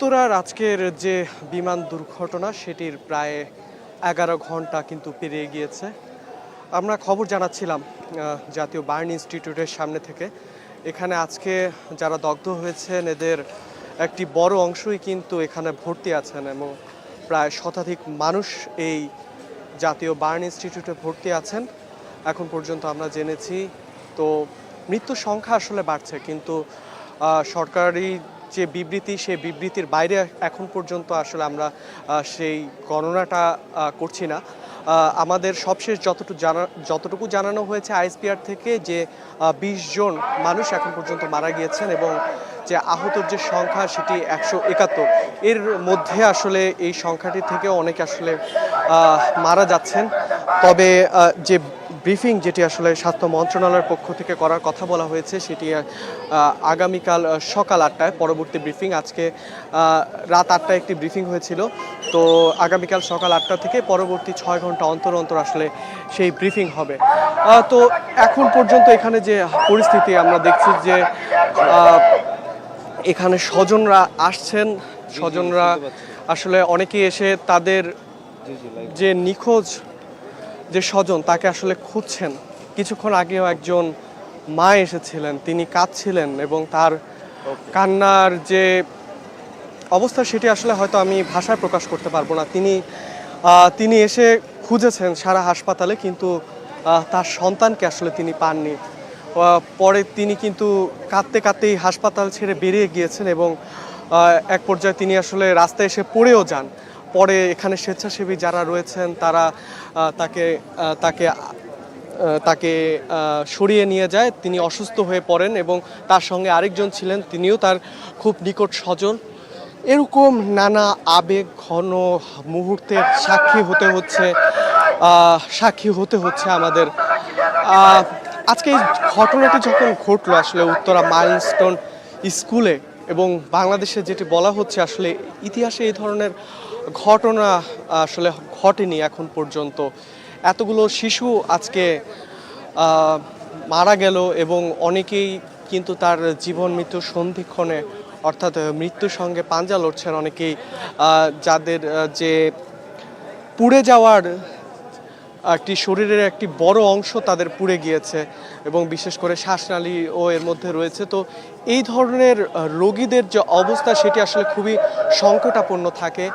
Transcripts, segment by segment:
উত্তরার আজকের যে বিমান দুর্ঘটনা, সেটির প্রায় এগারো ঘণ্টা কিন্তু পেরিয়ে গিয়েছে। আমরা খবর জানাচ্ছিলাম জাতীয় বার্ন ইনস্টিটিউটের সামনে থেকে। এখানে আজকে যারা দগ্ধ হয়েছেন, এদের একটি বড় অংশই কিন্তু এখানে ভর্তি আছেন এবং প্রায় শতাধিক মানুষ এই জাতীয় বার্ন ইনস্টিটিউটে ভর্তি আছেন। এখন পর্যন্ত আমরা জেনেছি, তো মৃত্যুর সংখ্যা আসলে বাড়ছে, কিন্তু সরকারি যে বিবৃতি সেই বিবৃতির বাইরে এখন পর্যন্ত আসলে আমরা সেই গণনাটা করছি না। আমাদের সবশেষ যতটুকু জানা, যতটুকু জানানো হয়েছে আইএসপিআর থেকে যে বিশ জন মানুষ এখন পর্যন্ত মারা গিয়েছেন এবং যে আহতর যে সংখ্যা সেটি একশো একাত্তর। এর মধ্যে আসলে এই সংখ্যাটি থেকে অনেকে আসলে মারা যাচ্ছেন। তবে যে ব্রিফিং যেটি আসলে স্বাস্থ্য মন্ত্রণালয়ের পক্ষ থেকে করার কথা বলা হয়েছে সেটি আগামীকাল সকাল আটটায় পরবর্তী ব্রিফিং। আজকে রাত আটটায় একটি ব্রিফিং হয়েছিল। তো আগামীকাল সকাল আটটা থেকে পরবর্তী ছয় ঘণ্টা অন্তর অন্তর আসলে সেই ব্রিফিং হবে। তো এখন পর্যন্ত এখানে যে পরিস্থিতি আমরা দেখছি যে এখানে স্বজনরা আসছেন। স্বজনরা আসলে অনেকেই এসে তাদের যে নিখোঁজ যে স্বজন তাকে আসলে খুঁজছেন। কিছুক্ষণ আগেও একজন মা এসেছিলেন তিনি কাঁদছিলেন এবং তার কান্নার যে অবস্থা সেটি আসলে হয়তো আমি ভাষায় প্রকাশ করতে পারব না। তিনি তিনি এসে খুঁজেছেন সারা হাসপাতালে কিন্তু তার সন্তানকে আসলে তিনি পাননি। পরে তিনি কিন্তু কাঁদতে কাঁদতেই হাসপাতাল ছেড়ে বেরিয়ে গিয়েছেন এবং এক পর্যায়ে তিনি আসলে রাস্তায় এসে পড়েও যান। পরে এখানে স্বেচ্ছাসেবী যারা রয়েছেন, তারা তাকে তাকে তাকে সরিয়ে নিয়ে যায়। তিনি অসুস্থ হয়ে পড়েন এবং তার সঙ্গে আরেকজন ছিলেন, তিনিও তার খুব নিকট স্বজন। এরকম নানা আবেগ, ঘন মুহূর্তের সাক্ষী হতে হচ্ছে সাক্ষী হতে হচ্ছে আমাদের। আজকে এই ঘটনাটি যখন ঘটলো আসলে উত্তরা মাইলস্টোন স্কুলে এবং বাংলাদেশে যেটি বলা হচ্ছে আসলে ইতিহাসে এই ধরনের ঘটনা আসলে ঘটেনি এখন পর্যন্ত। এতগুলো শিশু আজকে মারা গেল এবং অনেকেই কিন্তু তার জীবন মৃত্যু সন্ধিক্ষণে, অর্থাৎ মৃত্যুর সঙ্গে পাঞ্জা লড়ছেন অনেকেই যাদের যে পুড়ে যাওয়ার একটি শরীরের একটি বড় অংশ তাদের পুড়ে গিয়েছে এবং বিশেষ করে শ্বাসনালী ও এর মধ্যে রয়েছে। তো এই ধরনের রোগীদের যে অবস্থা সেটি আসলে খুবই সংকটাপন্ন থাকে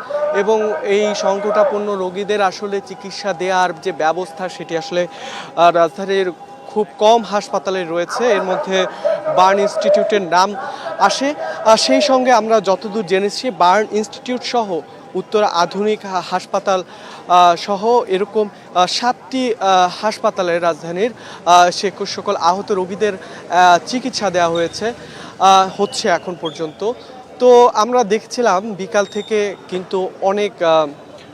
এবং এই সংকটাপন্ন রোগীদের আসলে চিকিৎসা দেওয়ার যে ব্যবস্থা সেটি আসলে রাজধানীর খুব কম হাসপাতালে রয়েছে। এর মধ্যে বার্ন ইনস্টিটিউটের নাম আসে। আর সেই সঙ্গে আমরা যতদূর জেনেছি, বার্ন ইনস্টিটিউট সহ উত্তর আধুনিক হাসপাতাল সহ এরকম সাতটি আহ, হাসপাতালে রাজধানীর সে সকল আহত রোগীদের চিকিৎসা দেওয়া হয়েছে হচ্ছে এখন পর্যন্ত। তো আমরা দেখছিলাম বিকাল থেকে কিন্তু অনেক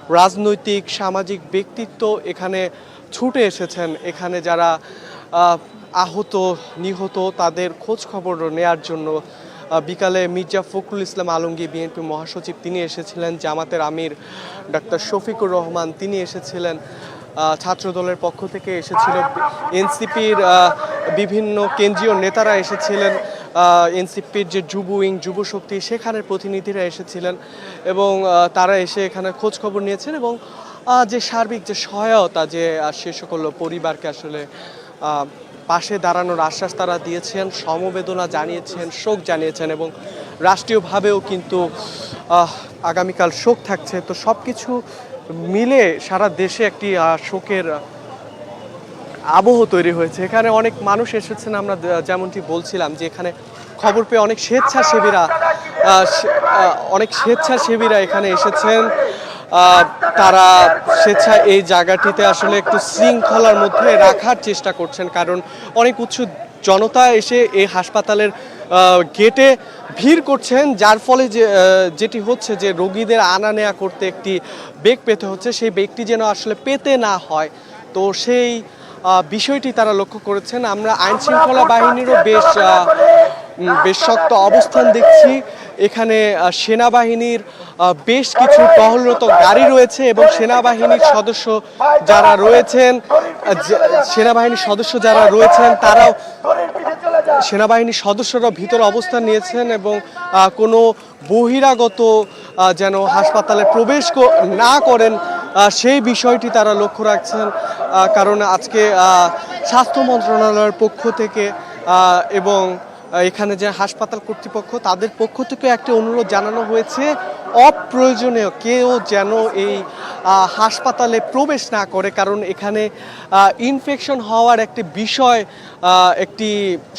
রাজনৈতিক সামাজিক ব্যক্তিত্ব এখানে ছুটে এসেছেন। এখানে যারা আহত নিহত তাদের খোঁজ খবর নেয়ার জন্য বিকালে মির্জা ফখরুল ইসলাম আলমগীর বিএনপি মহাসচিব তিনি এসেছিলেন জামাতের আমির ডাক্তার শফিকুর রহমান তিনি এসেছিলেন আহ, ছাত্রদলের পক্ষ থেকে এসেছিল এনসিপির বিভিন্ন কেন্দ্রীয় নেতারা এসেছিলেন এনসিপির যে যুব উইং যুব শক্তি সেখানের প্রতিনিধিরা এসেছিলেন এবং তারা এসে এখানে খোঁজ খবর নিয়েছেন এবং যে সার্বিক যে সহায়তা যে সে সকল পরিবারকে আসলে পাশে দাঁড়ানোর আশ্বাস তারা দিয়েছেন, সমবেদনা জানিয়েছেন, শোক জানিয়েছেন এবং রাষ্ট্রীয়ভাবেও কিন্তু আগামীকাল শোক থাকছে। তো সব কিছু মিলে সারা দেশে একটি শোকের আবহ তৈরি হয়েছে। এখানে অনেক মানুষ এসেছেন, আমরা যেমনটি বলছিলাম যে এখানে খবর পেয়ে অনেক স্বেচ্ছাসেবীরা অনেক স্বেচ্ছাসেবীরা এখানে এসেছেন। তারা স্বেচ্ছা এই জায়গাটিতে আসলে একটু শৃঙ্খলার মধ্যে রাখার চেষ্টা করছেন, কারণ অনেক উৎসুক জনতা এসে এই হাসপাতালের গেটে ভিড় করছেন, যার ফলে যে যেটি হচ্ছে যে রোগীদের আনা নেয়া করতে একটি বেগ পেতে হচ্ছে, সেই বেগটি যেন আসলে পেতে না হয়। তো সেই বিষয়টি তারা লক্ষ্য করেছেন। আমরা আইন শৃঙ্খলা বাহিনীরও বেশ বেশ শক্ত অবস্থান দেখছি। এখানে সেনাবাহিনীর বেশ কিছু টহলরত গাড়ি রয়েছে এবং সেনাবাহিনীর সদস্য যারা রয়েছেন সেনাবাহিনীর সদস্য যারা রয়েছেন, তারাও সেনাবাহিনীর সদস্যরা ভিতরে অবস্থান নিয়েছেন এবং কোনো বহিরাগত যেন হাসপাতালে প্রবেশ না করেন সেই বিষয়টি তারা লক্ষ্য রাখছেন কারণ আজকে স্বাস্থ্য মন্ত্রণালয়ের পক্ষ থেকে এবং এখানে যে হাসপাতাল কর্তৃপক্ষ, তাদের পক্ষ থেকে একটি অনুরোধ জানানো হয়েছে, অপ্রয়োজনীয় কেউ যেন এই হাসপাতালে প্রবেশ না করে, কারণ এখানে ইনফেকশন হওয়ার একটি বিষয় একটি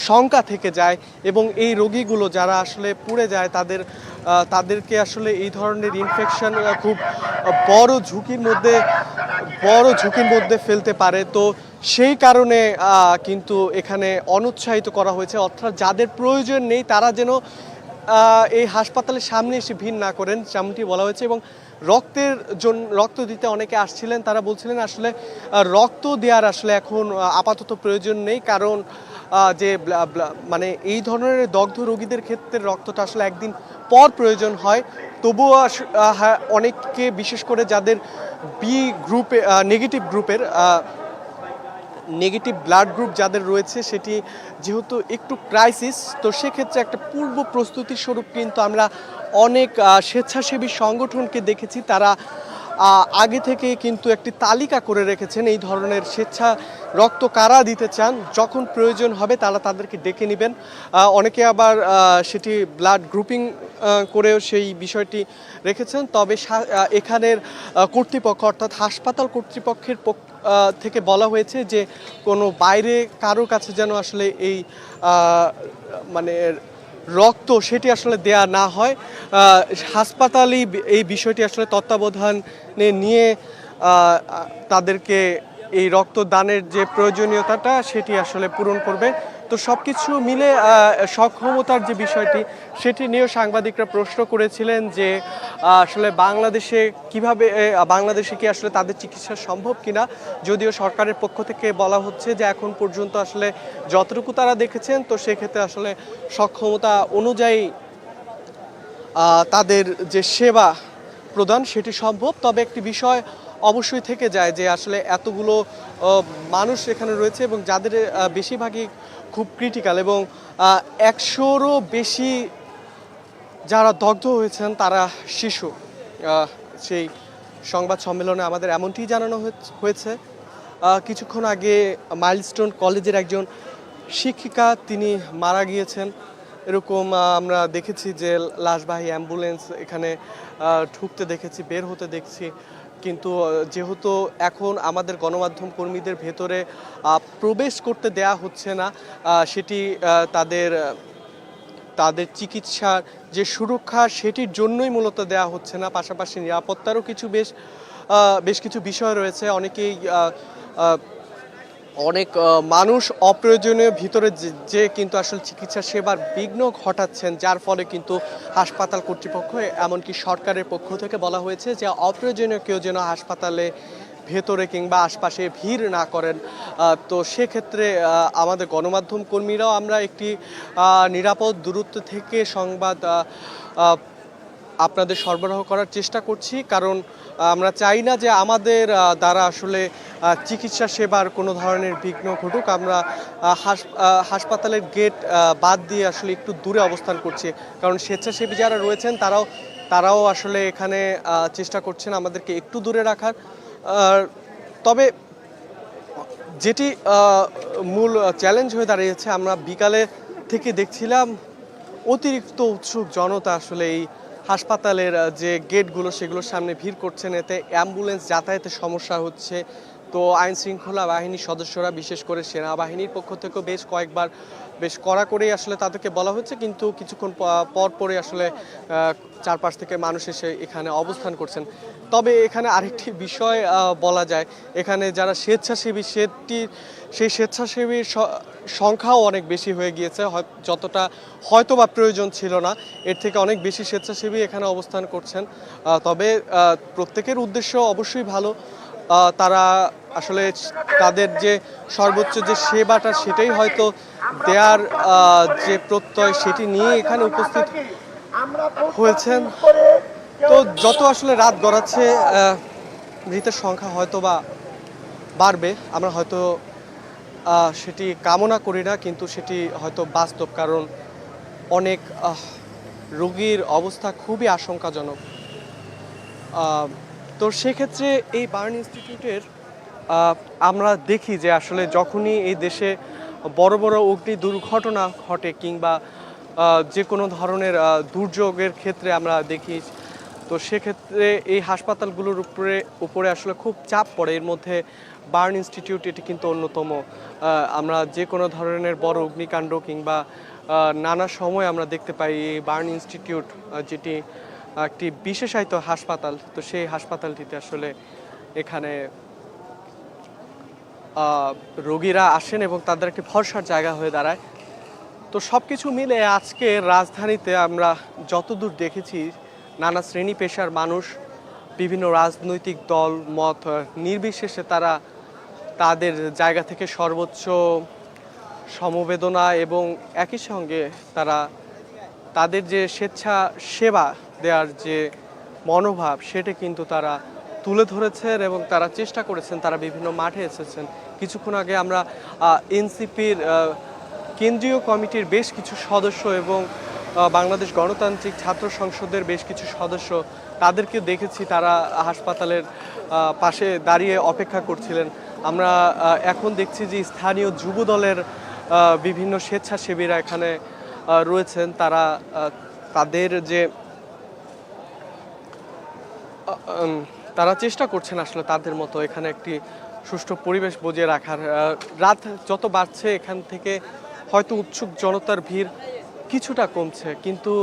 শঙ্কা থেকে যায় এবং এই রোগীগুলো যারা আসলে পুড়ে যায়, তাদের তাদেরকে আসলে এই ধরনের ইনফেকশন খুব বড় ঝুঁকির মধ্যে, বড় ঝুঁকির মধ্যে ফেলতে পারে। তো সেই কারণে কিন্তু এখানে অনুৎসাহিত করা হয়েছে। অর্থাৎ যাদের প্রয়োজন নেই, তারা যেন এই হাসপাতালের সামনে এসে ভিড় না করেন, যেমনটি বলা হয়েছে। এবং রক্তের জন্য রক্ত দিতে অনেকে আসছিলেন, তারা বলছিলেন আসলে রক্ত দেওয়ার আসলে এখন আপাতত প্রয়োজন নেই। কারণ যে মানে এই ধরনের দগ্ধ রোগীদের ক্ষেত্রে রক্তটা আসলে একদিন পর প্রয়োজন হয়। তবুও অনেককে, বিশেষ করে যাদের বি গ্রুপে নেগেটিভ গ্রুপের নেগেটিভ ব্লাড গ্রুপ যাদের রয়েছে, সেটি যেহেতু একটু ক্রাইসিস তো সেক্ষেত্রে একটা পূর্ব প্রস্তুতি স্বরূপ কিন্তু আমরা অনেক স্বেচ্ছাসেবী সংগঠনকে দেখেছি। তারা আগে থেকে কিন্তু একটি তালিকা করে রেখেছেন এই ধরনের স্বেচ্ছা রক্ত কারা দিতে চান, যখন প্রয়োজন হবে তারা তাদেরকে ডেকে নেবেন। অনেকে আবার সেটি ব্লাড গ্রুপিং করেও সেই বিষয়টি রেখেছেন। তবে এখানের কর্তৃপক্ষ অর্থাৎ হাসপাতাল কর্তৃপক্ষের থেকে বলা হয়েছে যে কোনো বাইরে কারও কাছে যেন আসলে এই মানে রক্ত সেটি আসলে দেয়া না হয়। হাসপাতালই এই বিষয়টি আসলে তত্ত্বাবধানে নিয়ে তাদেরকে এই রক্তদানের যে প্রয়োজনীয়তাটা সেটি আসলে পূরণ করবে। তো সব কিছু মিলে সক্ষমতার যে বিষয়টি, সেটি নিয়েও সাংবাদিকরা প্রশ্ন করেছিলেন যে আসলে বাংলাদেশে কীভাবে বাংলাদেশে কি আসলে তাদের চিকিৎসা সম্ভব কিনা? যদিও সরকারের পক্ষ থেকে বলা হচ্ছে যে, এখন পর্যন্ত আসলে যতটুকু তারা দেখেছেন, তো সেক্ষেত্রে আসলে সক্ষমতা অনুযায়ী তাদের যে সেবা প্রদান, সেটি সম্ভব। তবে একটি বিষয় অবশ্যই থেকে যায় যে, আসলে এতগুলো মানুষ এখানে রয়েছে এবং যাদের বেশিরভাগই খুব ক্রিটিক্যাল এবং একশোরও বেশি যারা দগ্ধ হয়েছেন তারা শিশু। সেই সংবাদ সম্মেলনে আমাদের এমনটি জানানো হয়েছে। কিছুক্ষণ আগে মাইলস্টোন কলেজের একজন শিক্ষিকা তিনি মারা গিয়েছেন। এরকম আমরা দেখেছি যে লাশবাহী অ্যাম্বুলেন্স এখানে ঢুকতে দেখেছি, বের হতে দেখছি। কিন্তু যেহেতু এখন আমাদের গণমাধ্যম কর্মীদের ভেতরে প্রবেশ করতে দেয়া হচ্ছে না সেটি তাদের তাদের চিকিৎসার যে সুরক্ষা, সেটির জন্যই মূলত দেওয়া হচ্ছে না। পাশাপাশি নিরাপত্তারও কিছু বেশ বেশ কিছু বিষয় রয়েছে। অনেকেই অনেক মানুষ অপ্রয়োজনীয় ভিতরে যে- কিন্তু আসলে চিকিৎসা সেবার বিঘ্ন ঘটাচ্ছেন, যার ফলে কিন্তু হাসপাতাল কর্তৃপক্ষ এমনকি সরকারের পক্ষ থেকে বলা হয়েছে যে অপ্রয়োজনীয় কেউ যেন হাসপাতালে ভেতরে কিংবা আশপাশে ভিড় না করেন। তো সেক্ষেত্রে আমাদের গণমাধ্যম কর্মীরাও আমরা একটি নিরাপদ দূরত্ব থেকে সংবাদ আপনাদের সরবরাহ করার চেষ্টা করছি, কারণ আমরা চাই না যে আমাদের দ্বারা আসলে চিকিৎসা সেবার কোনো ধরনের বিঘ্ন ঘটুক। আমরা হাস- হাসপাতালের গেট বাদ দিয়ে আসলে একটু দূরে অবস্থান করছি। কারণ স্বেচ্ছাসেবী যারা রয়েছেন, তারাও তারাও আসলে এখানে চেষ্টা করছেন আমাদেরকে একটু দূরে রাখার। তবে, যেটি মূল চ্যালেঞ্জ হয়ে দাঁড়িয়েছে, আমরা বিকালে থেকে দেখছিলাম, অতিরিক্ত উৎসুক জনতা আসলে এই হাসপাতালের যে গেটগুলো সেগুলোর সামনে ভিড় করছেন, এতে অ্যাম্বুলেন্স যাতায়াতের সমস্যা হচ্ছে। তো আইন শৃঙ্খলা বাহিনীর সদস্যরা, বিশেষ করে সেনাবাহিনীর পক্ষ থেকেও বেশ কয়েকবার বেশ কড়া করেই আসলে তাদেরকে বলা হচ্ছে, কিন্তু কিছুক্ষণ পর পরে আসলে চারপাশ থেকে মানুষ এসে এখানে অবস্থান করছেন। তবে এখানে আরেকটি বিষয় বলা যায়। এখানে যারা স্বেচ্ছাসেবী, সেটি, সেই স্বেচ্ছাসেবীর সংখ্যাও অনেক বেশি হয়ে গিয়েছে। যতটা হয়তো বা প্রয়োজন ছিল না, এর থেকে অনেক বেশি স্বেচ্ছাসেবী এখানে অবস্থান করছেন। তবে প্রত্যেকের উদ্দেশ্য অবশ্যই ভালো। তারা আসলে তাদের যে সর্বোচ্চ যে সেবাটা, সেটাই হয়তো দেয়ার যে প্রত্যয়, সেটি নিয়ে এখানে উপস্থিত হয়েছেন। তো যত আসলে রাত গড়াচ্ছে মৃতের সংখ্যা হয়তো বা বাড়বে। আমরা হয়তো সেটি কামনা করি না, কিন্তু সেটি হয়তো বাস্তব, কারণ অনেক রোগীর অবস্থা খুবই আশঙ্কাজনক। তো সেক্ষেত্রে এই বার্ন ইনস্টিটিউটের আমরা দেখি যে আসলে যখনই এই দেশে বড় বড় অগ্নি দুর্ঘটনা ঘটে, কিংবা যে কোনো ধরনের দুর্যোগের ক্ষেত্রে আমরা দেখি তো সেক্ষেত্রে এই হাসপাতালগুলোর উপরে উপরে আসলে খুব চাপ পড়ে। এর মধ্যে বার্ন ইনস্টিটিউট এটি কিন্তু অন্যতম। আমরা যে কোনো ধরনের বড় অগ্নিকাণ্ড কিংবা নানা সময় আমরা দেখতে পাই এই বার্ন ইনস্টিটিউট যেটি একটি বিশেষায়িত হাসপাতাল। তো সেই হাসপাতালটিতে আসলে এখানে রোগীরা আসেন এবং তাদের একটি ভরসার জায়গা হয়ে দাঁড়ায়। তো সব কিছু মিলে আজকে রাজধানীতে আমরা যতদূর দেখেছি নানা শ্রেণি পেশার মানুষ, বিভিন্ন রাজনৈতিক দল, মত, নির্বিশেষে তারা তাদের জায়গা থেকে সর্বোচ্চ সমবেদনা এবং একই সঙ্গে তারা তাদের যে স্বেচ্ছা সেবা দেওয়ার যে মনোভাব, সেটা কিন্তু তারা তুলে ধরেছেন এবং তারা চেষ্টা করেছেন, তারা বিভিন্ন মাঠে এসেছেন। কিছুক্ষণ আগে আমরা এনসিপির কেন্দ্রীয় কমিটির বেশ কিছু সদস্য এবং বাংলাদেশ গণতান্ত্রিক ছাত্র সংসদের বেশ কিছু সদস্য তাদেরকে দেখেছি তারা হাসপাতালের পাশে দাঁড়িয়ে অপেক্ষা করছিলেন। আমরা এখন দেখছি যে স্থানীয় যুব দলের বিভিন্ন স্বেচ্ছাসেবীরা এখানে রয়েছেন। তারা তাদের যে তারা চেষ্টা করছেন আসলে তাদের মতো এখানে একটি সুষ্ঠু পরিবেশ বজিয়ে রাখার। রাত যত বাড়ছে এখান থেকে হয়তো উৎসুক জনতার ভিড় কিছুটা কমছে, কিন্তু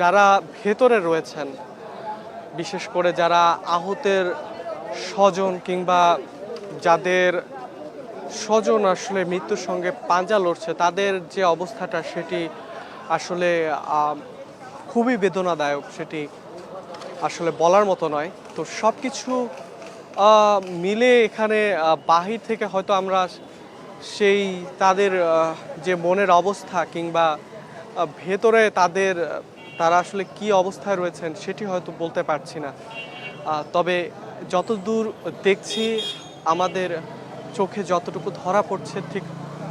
যারা ভেতরে রয়েছেন, বিশেষ করে যারা আহতের স্বজন কিংবা যাদের স্বজন আসলে মৃত্যুর সঙ্গে পাঞ্জা লড়ছে, তাদের যে অবস্থাটা সেটি আসলে খুবই বেদনাদায়ক সেটি আসলে বলার মতো নয়। তো সব কিছু মিলে এখানে বাহির থেকে হয়তো আমরা সেই তাদের যে মনের অবস্থা কিংবা ভেতরে তাদের তারা আসলে কি অবস্থায় রয়েছেন সেটি হয়তো বলতে পারছি না। তবে যতদূর দেখছি, আমাদের চোখে যতটুকু ধরা পড়ছে ঠিক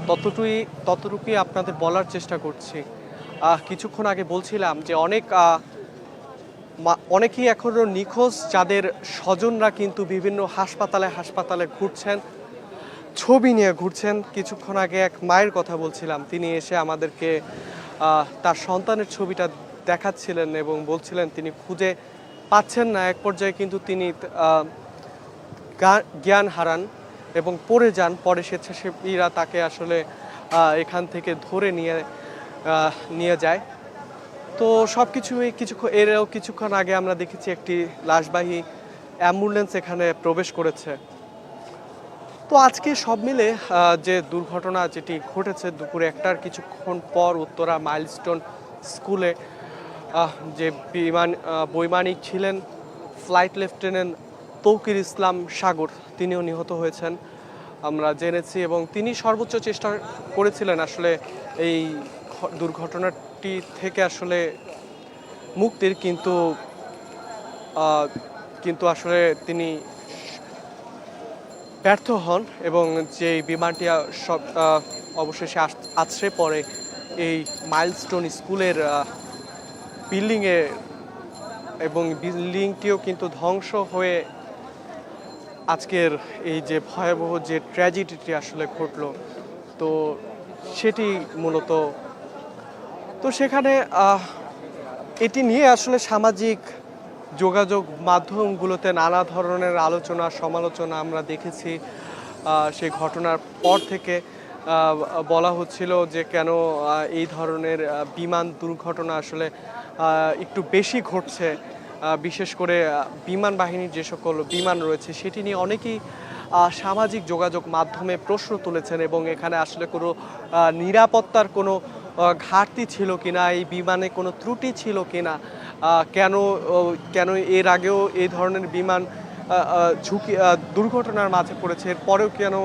ততটুকুই ততটুকুই আপনাদের বলার চেষ্টা করছি। কিছুক্ষণ আগে বলছিলাম যে অনেক অনেকেই এখনও নিখোঁজ, যাদের স্বজনরা কিন্তু বিভিন্ন হাসপাতালে হাসপাতালে ঘুরছেন। ছবি নিয়ে ঘুরছেন। কিছুক্ষণ আগে এক মায়ের কথা বলছিলাম। তিনি এসে আমাদেরকে তার সন্তানের ছবিটা দেখাচ্ছিলেন এবং বলছিলেন তিনি খুঁজে পাচ্ছেন না। এক পর্যায়ে কিন্তু তিনি জ্ঞান হারান এবং পড়ে যান। পরে স্বেচ্ছাসেবীরা তাকে আসলে এখান থেকে ধরে নিয়ে নিয়ে যায়। তো সব কিছুই কিছুক্ষণ, এরও কিছুক্ষণ আগে আমরা দেখেছি একটি লাশবাহী অ্যাম্বুলেন্স এখানে প্রবেশ করেছে। তো আজকে সব মিলে যে দুর্ঘটনা যেটি ঘটেছে দুপুরে একটার কিছুক্ষণ পর উত্তরা মাইলস্টোন স্কুলে যে বিমান বৈমানিক ছিলেন ফ্লাইট লেফটেন্যান্ট তৌকির ইসলাম সাগর, তিনিও নিহত হয়েছেন। আমরা জেনেছি এবং তিনি সর্বোচ্চ চেষ্টা করেছিলেন আসলে এই দুর্ঘটনাটি থেকে আসলে মুক্তির, কিন্তু কিন্তু আসলে তিনি ব্যর্থ হন এবং যে বিমানটি সব অবশেষে আছড়ে পড়ে, এই মাইলস্টোন স্কুলের বিল্ডিংয়ে এবং বিল্ডিংটিও কিন্তু ধ্বংস হয়ে আজকের এই যে ভয়াবহ যে ট্র্যাজেডিটি আসলে ঘটলো, তো সেটি মূলত, তো সেখানে এটি নিয়ে আসলে সামাজিক যোগাযোগ মাধ্যমগুলোতে নানা ধরনের আলোচনা, সমালোচনা আমরা দেখেছি। সেই ঘটনার পর থেকে বলা হচ্ছিল যে কেন এই ধরনের বিমান দুর্ঘটনা আসলে একটু বেশি ঘটছে। বিশেষ করে বিমান বাহিনীর যে সকল বিমান রয়েছে, সেটি নিয়ে অনেকেই সামাজিক যোগাযোগ মাধ্যমে প্রশ্ন তুলেছেন এবং এখানে আসলে কোনো নিরাপত্তার কোনো ঘাটতি ছিল কিনা, এই বিমানে কোনো ত্রুটি ছিল কিনা। কেন কেন এর আগেও এই ধরনের বিমান ঝুঁকি দুর্ঘটনার মাঝে পড়েছে? এরপরেও কেন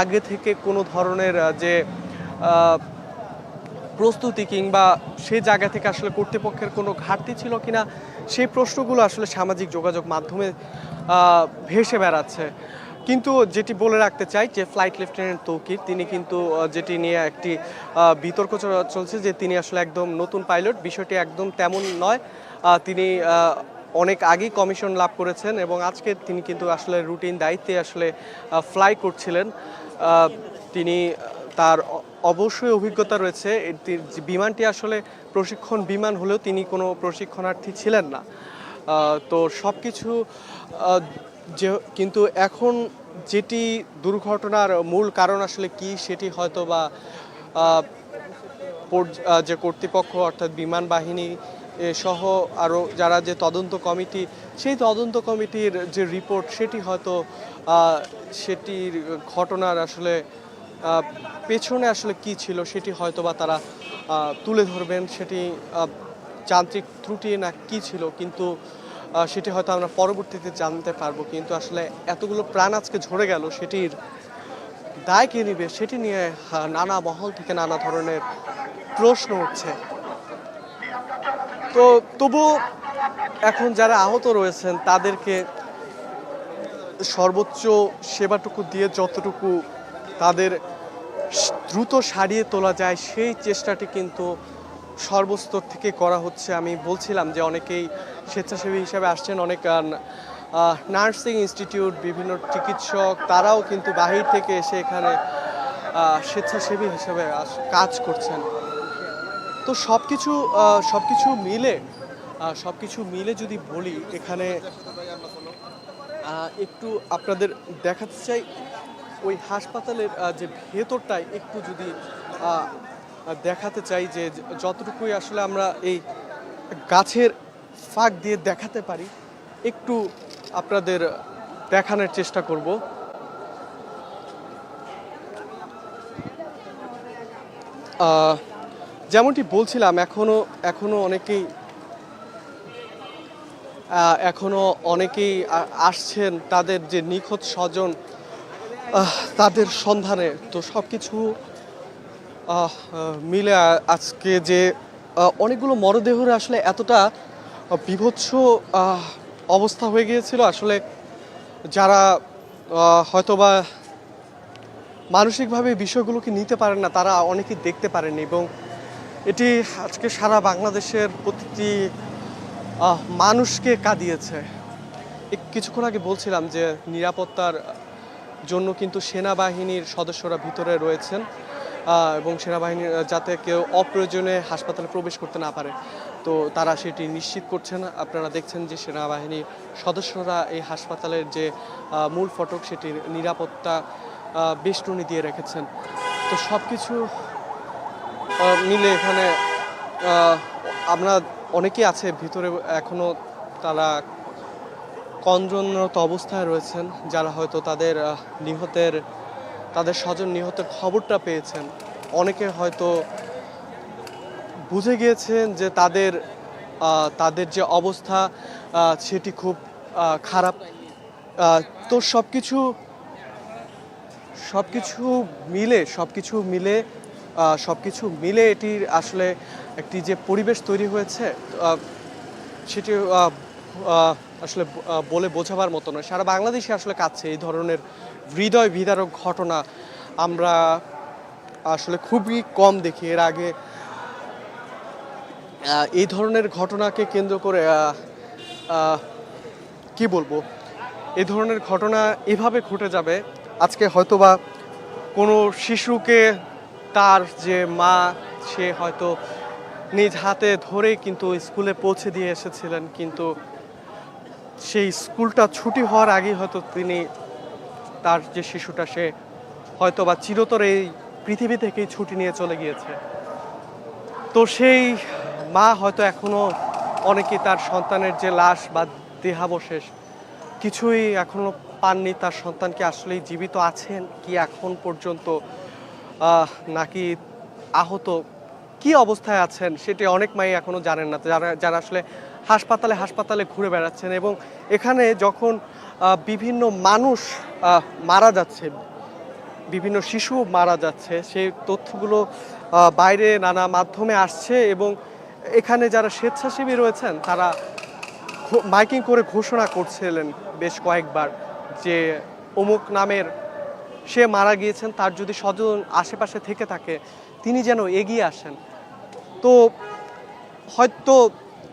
আগে থেকে কোনো ধরনের যে প্রস্তুতি কিংবা সেই জায়গা থেকে আসলে কর্তৃপক্ষের কোনো ঘাটতি ছিল কিনা? সেই প্রশ্নগুলো আসলে সামাজিক যোগাযোগ মাধ্যমে ভেসে বেড়াচ্ছে। কিন্তু যেটি বলে রাখতে চাই যে ফ্লাইট লেফটেন্যান্ট তৌকির, তিনি কিন্তু যেটি নিয়ে একটি বিতর্ক চলছে যে তিনি আসলে একদম নতুন পাইলট বিষয়টি একদম তেমন নয়। তিনি অনেক আগেই কমিশন লাভ করেছেন এবং আজকে তিনি কিন্তু আসলে রুটিন দায়িত্বে আসলে ফ্লাই করছিলেন। তিনি, তার অবশ্যই অভিজ্ঞতা রয়েছে। বিমানটি আসলে প্রশিক্ষণ বিমান হলেও তিনি কোনো প্রশিক্ষণার্থী ছিলেন না। তো সব কিছু যে কিন্তু এখন যেটি দুর্ঘটনার মূল কারণ আসলে কি সেটি হয়তো বা যে কর্তৃপক্ষ অর্থাৎ বিমান বাহিনী সহ আরও যারা যে তদন্ত কমিটি, সেই তদন্ত কমিটির যে রিপোর্ট সেটি হয়তো সেটির ঘটনার আসলে পেছনে আসলে কি ছিল সেটি হয়তো বা তারা তুলে ধরবেন। সেটি যান্ত্রিক ত্রুটি না কি ছিল, কিন্তু সেটি হয়তো আমরা পরবর্তীতে জানতে পারব, কিন্তু আসলে এতগুলো প্রাণ আজকে ঝরে গেল, সেটির দায় কে নিবে সেটি নিয়ে নানা মহল থেকে নানা ধরনের প্রশ্ন উঠছে। তো তবু এখন যারা আহত রয়েছেন, তাদেরকে সর্বোচ্চ সেবাটুকু দিয়ে যতটুকু তাদের দ্রুত সারিয়ে তোলা যায়, সেই চেষ্টাটি কিন্তু সর্বস্তর থেকে করা হচ্ছে। আমি বলছিলাম যে অনেকেই স্বেচ্ছাসেবী হিসাবে আসছেন, অনেক নার্সিং ইনস্টিটিউট, বিভিন্ন চিকিৎসক, তারাও কিন্তু বাহির থেকে এসে এখানে স্বেচ্ছাসেবী হিসাবে কাজ করছেন। তো সব কিছু সব কিছু মিলে সব কিছু মিলে যদি বলি, এখানে একটু আপনাদের দেখাতে চাই, ওই হাসপাতালের যে ভেতরটায় একটু যদি দেখাতে চাই যে যতটুকুই আসলে আমরা এই গাছের ফাঁক দিয়ে দেখাতে পারি একটু আপনাদের দেখানোর চেষ্টা করব। যেমনটি বলছিলাম এখনও এখনও অনেকেই আহ, এখনও অনেকেই আসছেন তাদের যে নিখোঁজ স্বজন তাদের সন্ধানে। তো সব কিছু মিলে আজকে যে অনেকগুলো মরদেহরে আসলে এতটা বিভৎস অবস্থা হয়ে গিয়েছিল। আসলে যারা হয়তোবা মানসিকভাবে বিষয়গুলোকে নিতে পারেন না, তারা অনেকেই দেখতে পারেন এবং এটি আজকে সারা বাংলাদেশের প্রতিটি মানুষকে কাঁদিয়েছে। কিছুক্ষণ আগে বলছিলাম যে, নিরাপত্তার জন্য কিন্তু সেনাবাহিনীর সদস্যরা ভিতরে রয়েছেন। এবং সেনাবাহিনীর যাতে কেউ অপ্রয়োজনে হাসপাতালে প্রবেশ করতে না পারে। তো তারা সেটি নিশ্চিত করছেন। আপনারা দেখছেন যে সেনাবাহিনীর সদস্যরা এই হাসপাতালের যে মূল ফটক সেটির নিরাপত্তা বেষ্টনী দিয়ে রেখেছেন। তো সব কিছু মিলে এখানে আমরা অনেকেই আছে, ভিতরে এখনও তারা কন্দ্রনরত অবস্থায় রয়েছেন, যারা হয়তো তাদের নিহতের তাদের স্বজন নিহতের খবরটা পেয়েছেন। অনেকে হয়তো বুঝে গিয়েছেন যে তাদের তাদের যে অবস্থা সেটি খুব খারাপ। তো সব কিছু সব কিছু মিলে সব কিছু মিলে সব কিছু মিলে এটির আসলে একটি যে পরিবেশ তৈরি হয়েছে সেটি আসলে বলে বোঝাবার মতো নয়। সারা বাংলাদেশে আসলে কাছে এই ধরনের হৃদয় বিদারক ঘটনা। আমরা আসলে খুবই কম দেখি। এর আগে এই ধরনের ঘটনাকে কেন্দ্র করে কি বলব? এই ধরনের ঘটনা এভাবে ঘটে যাবে। আজকে হয়তোবা কোনো শিশুকে তার যে মা, সে হয়তো নিজ হাতে ধরে কিন্তু স্কুলে পৌঁছে দিয়ে এসেছিলেন, কিন্তু সেই স্কুলটা ছুটি হওয়ার আগেই হয়তো তিনি তার যে শিশুটা, সে হয়তো বা চিরতর এই পৃথিবী থেকেই ছুটি নিয়ে চলে গিয়েছে। তো সেই মা হয়তো এখনও অনেকে তার সন্তানের যে লাশ বা দেহাবশেষ কিছুই এখনও পাননি, তার সন্তানকে আসলেই জীবিত আছেন, কি এখন পর্যন্ত নাকি আহত, কি অবস্থায় আছেন, সেটি অনেক মাই এখনও জানেন না। যারা যারা আসলে হাসপাতালে হাসপাতালে ঘুরে বেড়াচ্ছেন এবং এখানে যখন বিভিন্ন মানুষ মারা যাচ্ছে, বিভিন্ন শিশু মারা যাচ্ছে, সেই তথ্যগুলো বাইরে নানা মাধ্যমে আসছে এবং এখানে যারা স্বেচ্ছাসেবী রয়েছেন, তারা মাইকিং করে ঘোষণা করছিলেন বেশ কয়েকবার যে অমুক নামের সে মারা গিয়েছেন, তার যদি স্বজন আশেপাশে থেকে থাকে, তিনি যেন এগিয়ে আসেন। তো হয়তো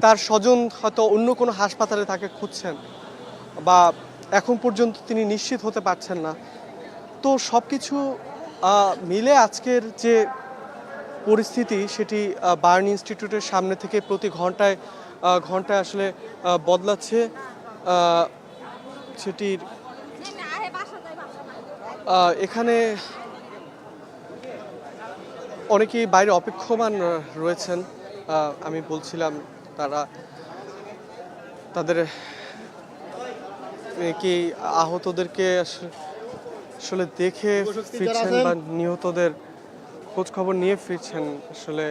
তার স্বজন হয়তো অন্য কোনো হাসপাতালে তাকে খুঁজছেন বা এখন পর্যন্ত তিনি নিশ্চিত হতে পারছেন না। তো সব কিছু মিলে আজকের যে পরিস্থিতি সেটি বার্ন ইনস্টিটিউটের সামনে থেকে প্রতি ঘন্টায় ঘন্টায় আসলে বদলাচ্ছে। সেটির এখানে অনেকেই বাইরে অপেক্ষমান রয়েছেন। আমি বলছিলাম তারা তাদের কি আহতদেরকে আসলে দেখে ফিরছেন বা নিহতদের খোঁজ খবর নিয়ে ফিরছেন আসলে